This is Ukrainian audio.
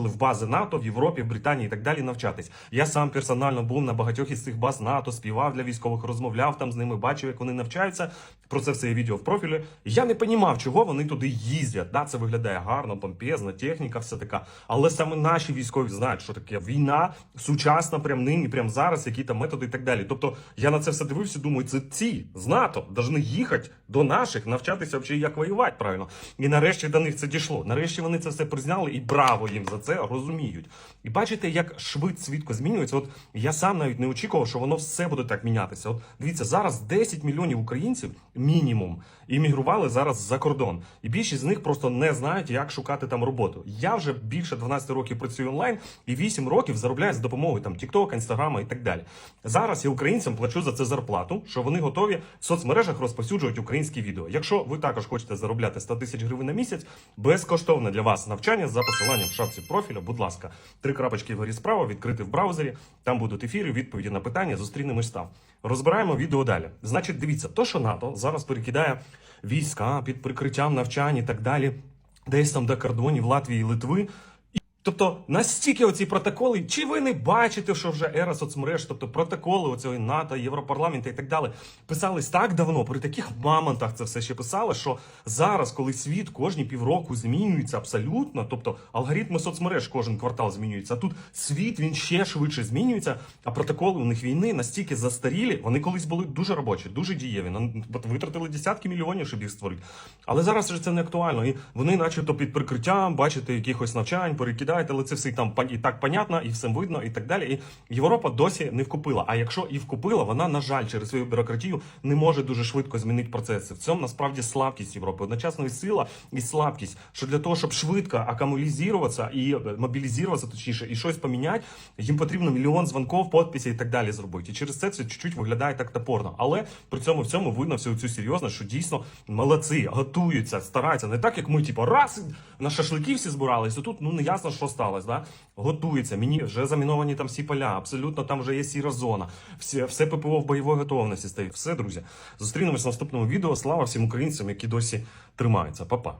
в бази НАТО в Європі, в Британії і так далі навчатись. Я сам персонально був на багатьох із цих баз НАТО, співав для військових, розмовляв там з ними, бачив, як вони навчаються. Про це все є відео в профілі. Я не понімав, чого вони туди їздять. Да, це виглядає гарно, помпезно, техніка, все така. Але саме наші військові знають, що таке війна сучасна, прям нині, прям зараз, які там методи і так далі. Тобто я на це все дивився, думаю, це ці з НАТО повинні їхати до наших, навчатися взагалі, як воювати правильно. І нарешті до них це дійшло. Нарешті вони це все призняли, і браво їм за це розуміють. І бачите, як швид свідко змінюється. От я сам навіть не очікував, що воно все буде так мінятися. От дивіться, зараз 10 мільйонів українців мінімум іммігрували зараз за кордон, і більшість з них просто не знають, як шукати там роботу. Я вже більше 12 років працюю онлайн і 8 років заробляю з допомогою там TikTok, Інстаграма і так далі. Зараз я українцям плачу за це зарплату, що вони готові в соцмережах розповсюджувати українські відео. Якщо ви також хочете заробляти 100 тисяч гривень на місяць, безкоштовне для вас навчання за посиланням в шапці профіля. Будь ласка, три крапочки вгорі справа, відкрити в браузері. Там будуть ефіри, відповіді на питання. Зустрінемось там. Розбираємо відео далі. Значить, дивіться, то, що НАТО зараз перекидає війська під прикриттям навчань і так далі, десь там до кордонів Латвії і Литви. Тобто настільки оці протоколи, чи ви не бачите, що вже ера соцмереж, тобто протоколи оцього НАТО, Європарламенту і так далі, писались так давно, при таких мамонтах це все ще писали, що зараз, коли світ кожні півроку змінюється абсолютно, тобто алгоритми соцмереж кожен квартал змінюються, а тут світ він ще швидше змінюється, а протоколи у них війни настільки застарілі, вони колись були дуже робочі, дуже дієві. Ну, витратили десятки мільйонів, щоб їх створити. Але зараз вже це не актуально. І вони, начебто, під прикриттям, бачите, якихось навчань, перекидають, але це все і там і так понятно, і все видно, і так далі. І Європа досі не вкупила. А якщо і вкупила, вона, на жаль, через свою бюрократію не може дуже швидко змінити процеси. В цьому насправді слабкість Європи. Одночасно і сила, і слабкість. Що для того, щоб швидко акумулізуватися і е, мобілізуватися, точніше, і щось поміняти, їм потрібно мільйон дзвонків, підписів і так далі зробити. І через це це чуть-чуть виглядає так топорно. Але при цьому в цьому видно всю цю серйозність, що дійсно молодці, готуються, стараються. Не так, як ми, типу, раз на шашлики всі збирались, і тут ну не ясно, що сталося. Да? готується. Мені вже заміновані там всі поля, абсолютно там вже є сіра зона. Все, все ППО в бойовій готовності стоїть. Все, друзі. Зустрінемось в наступному відео. Слава всім українцям, які досі тримаються. Па-па.